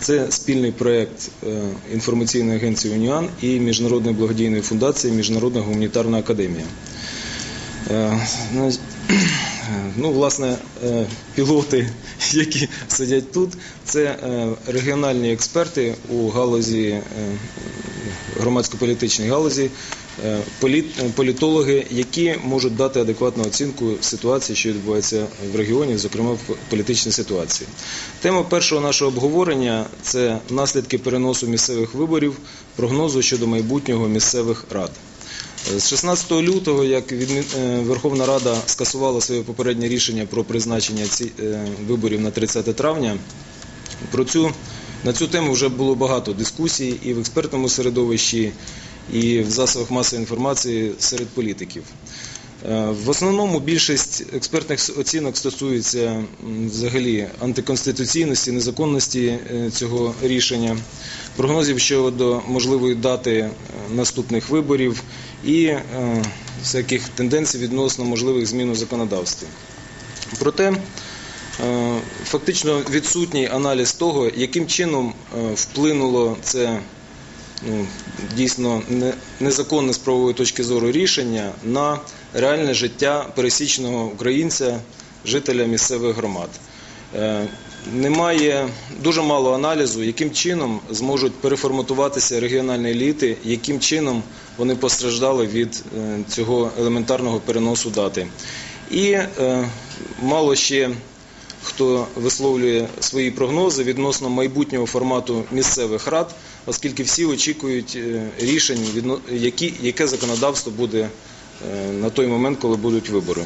Це спільний проєкт е, інформаційної агенції УНІАН і Міжнародної благодійної фундації Міжнародна гуманітарна академія. Е, ну, Ну, власне, е, пілоти, які сидять тут, це регіональні експерти у галузі громадсько-політичній галузі, політологи, які можуть дати адекватну оцінку ситуації, що відбувається в регіоні, зокрема в політичній ситуації. Тема першого нашого обговорення це наслідки переносу місцевих виборів, прогнозу щодо майбутнього місцевих рад. З 16 лютого, як е, Верховна Рада скасувала своє попереднє рішення про призначення е, виборів на 30 травня, про цю, на цю тему вже було багато дискусій і в експертному середовищі, і в засобах масової інформації серед політиків. Е, В основному більшість експертних оцінок стосується взагалі антиконституційності, незаконності е, цього рішення, прогнозів щодо можливої дати е, наступних виборів і всяких тенденцій відносно можливих змін у законодавстві. Проте фактично відсутній аналіз того, яким чином вплинуло це ну, дійсно незаконне з правової точки зору рішення на реальне життя пересічного українця, жителя місцевих громад. Е, Немає дуже мало аналізу, яким чином зможуть переформатуватися регіональні еліти, яким чином вони постраждали від е, цього елементарного переносу дати. І е, мало ще хто висловлює свої прогнози відносно майбутнього формату місцевих рад, оскільки всі очікують е, рішень, яке законодавство буде е, на той момент, коли будуть вибори.